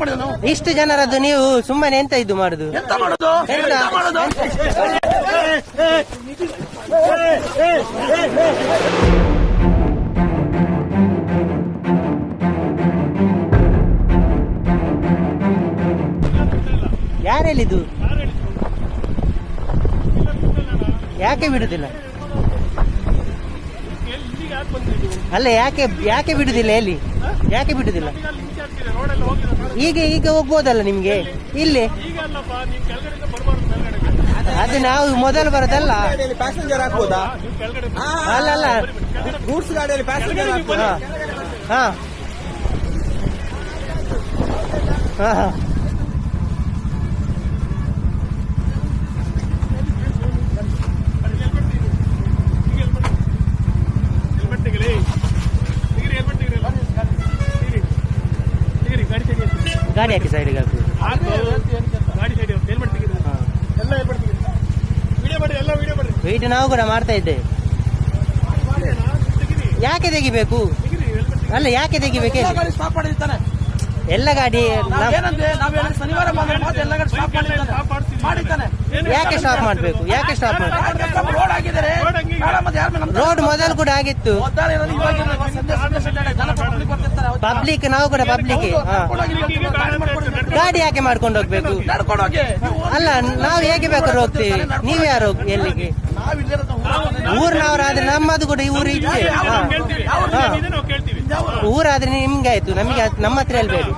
ಮಾಡಿದ ನಾವು ಇಷ್ಟು ಜನರದ್ದು ನೀವು ಸುಮ್ಮನೆ ಎಂತ ಇದು ಮಾಡುದು? ಎಂತ ಮಾಡುದು? ಎಂತ? ಯಾಕೆ ಬಿಡುದಿಲ್ಲ? ಅಲ್ಲ ಯಾಕೆ ಯಾಕೆ ಬಿಡುದಿಲ್ಲ ಎಲ್ಲಿ? ಯಾಕೆ ಬಿಡುದಿಲ್ಲ? ಈಗ ಈಗ ಹೋಗ್ಬೋದಲ್ಲ ನಿಮ್ಗೆ? ಇಲ್ಲಿ. ಅದು ನಾವು ಮೊದಲು ಬರೋದಲ್ಲ. ಪ್ಯಾಸೆಂಜರ್ ಹಾಕ್ಬೋದಾ? ಅಲ್ಲ ಅಲ್ಲ. ಗೂಡ್ಸ್ ಗಾಡಿಯಲ್ಲಿ ಪ್ಯಾಸೆಂಜರ್ ಹಾಕ್ಬೋದಾ? ಹಾ ಹಾ. ಹಾ. ಗಾಡಿ ಹಾಕಿ ಸೈಡಿಗೆ ಗಾಡಿ ವೆಯ್ಟ್ ನಾವು ಕೂಡ ಮಾಡ್ತಾ ಇದ್ದೇವೆ ಯಾಕೆ ತೆಗಿಬೇಕು? ಅಲ್ಲ ಯಾಕೆ ತೆಗಿಬೇಕು ಎಲ್ಲ ಗಾಡಿ ಯಾಕೆ ಸ್ಟಾಪ್ ಮಾಡ್ಬೇಕು? ಯಾಕೆ ಸ್ಟಾಪ್ ಮಾಡ್ಬೇಕು? ರೋಡ್ ಮೊದಲು ಕೂಡ ಆಗಿತ್ತು. ಪಬ್ಲಿಕ್ ನಾವು ಕೂಡ ಪಬ್ಲಿಕ್ ಗಾಡಿ ಯಾಕೆ ಮಾಡ್ಕೊಂಡು ಹೋಗ್ಬೇಕು? ಅಲ್ಲ ನಾವು ಹೇಗೆ ಬೇಕಾದ್ರೂ ಹೋಗ್ತೀವಿ. ನೀವ್ ಯಾರು ಎಲ್ಲಿಗೆ. ಊರ್ನವರಾದ್ರೆ ನಮ್ಮದು ಕೂಡ ಈ ಊರು ಇದೆ. ಊರಾದ್ರೆ ನಿಮ್ಗೆ ಆಯ್ತು. ನಮಗೆ ನಮ್ಮ ಹತ್ರ ಹೇಳ್ಬೇಡಿ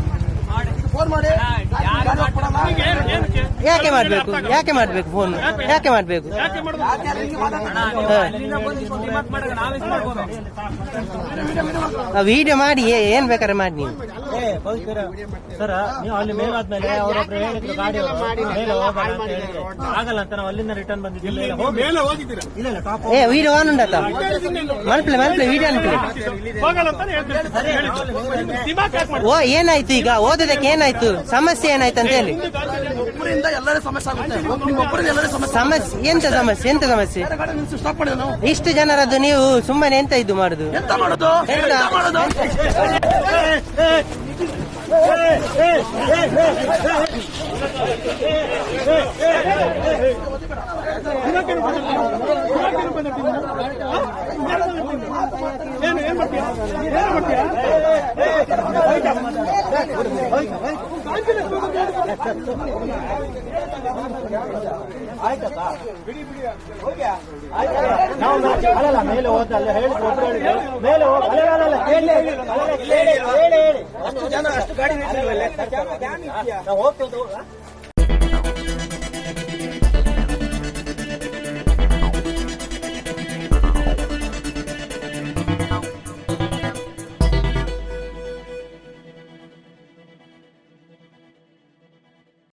ಫೋನ್ ಮಾಡಿ ಗಾಡಿ ಹೋಗ್ಕೊಡಲ್ಲ. ಯಾಕೆ ಮಾಡ್ಬೇಕು? ಯಾಕೆ ಮಾಡ್ಬೇಕು ಫೋನ್ ಯಾಕೆ ಮಾಡ್ಬೇಕು. ವಿಡಿಯೋ ಮಾಡಿ ಏನ್ ಬೇಕಾದ್ರೆ ಮಾಡಿ ನೀವು. ಸರ್ ನೀವು ಅಲ್ಲಿ ಮೇಲಾದ್ಮೇಲೆ ಅವರೊಬ್ರು ಹೇಳಿದ್ರು ಗಾಡಿ ಮೇಲೆ ಹೋಗೋಣ ಅಂತ ಹೇಳಿದ್ರು. ಆಗಲ್ಲ ಅಂತ ನಾವು ಅಲ್ಲಿಂದ ರಿಟರ್ನ್ ಬಂದಿದ್ದೀವಿ. ಇಲ್ಲ ಹೋಗಿ ಇಲ್ಲ ಇಲ್ಲ ಟಾಪ್ ಏ ವಿಡಿಯೋ ಆನ್ ಉಂಡತ್ತ ಮಲ್ಪಲೆ ಮಲ್ಪಲೆ ವಿಡಿಯೋ ಓ ಏನಾಯ್ತು ಈಗ? ಓದೋದಕ್ಕೆ ಏನಾಯ್ತು? ಸಮಸ್ಯೆ ಏನಾಯ್ತು ಅಂತ ಹೇಳಿ. ಸಮಸ್ಯೆ ಆಗುತ್ತೆ. ನಿಮ್ಮ ಒಬ್ಬರಿಂದ ಎಲ್ಲರೂ ಸಮಸ್ಯೆ ಸಮಸ್ಯೆ ಎಂತ ಸಮಸ್ಯೆ ಎಂತ ಸಮಸ್ಯೆ? ಇಷ್ಟು ಜನರದ್ದು ನೀವು ಸುಮ್ಮನೆ ಎಂತ ಇದು ಮಾಡುದು? ಎಂತ ಮಾಡುದು? ಏನ್ ಏನ್ ಮಾಡ್ತೀಯಾ ಏನ್ ಮಾಡ್ತೀಯಾ ಬಿಡಿ ನಾವು ಅಲ್ಲಲ್ಲ ಮೇಲೆ ಹೋದ ಹೇಳಿದ್ರು ಮೇಲೆ ಅಲ್ಲ ಹೇಳಿ ಹೇಳಿ ಹೇಳಿ ಹೇಳಿ ಹೇಳಿ ಅಷ್ಟು ಜನ ಅಷ್ಟು ಗಾಡಿ ನಾವು